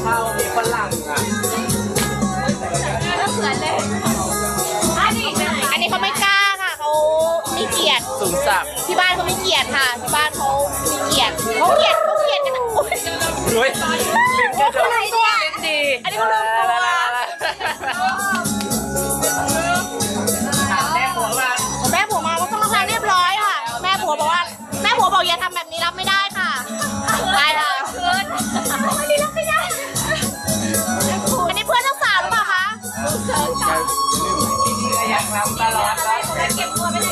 เช่ามีฝรั่งอะเหมือนเลยอันนี้อันนี้เขาไม่กล้าค่ะเขามีเกียรติสูงสักดิ์ที่บ้านเขามีเกียรติค่ะที่บ้านเขามีเกียรติเขาเกียรติเขาเกียรติกันนะโอ๊ยเฮ้ยลิ้นกระดกอะไรเนี่ยลิ้นดี อันนี้เขาลืม อยา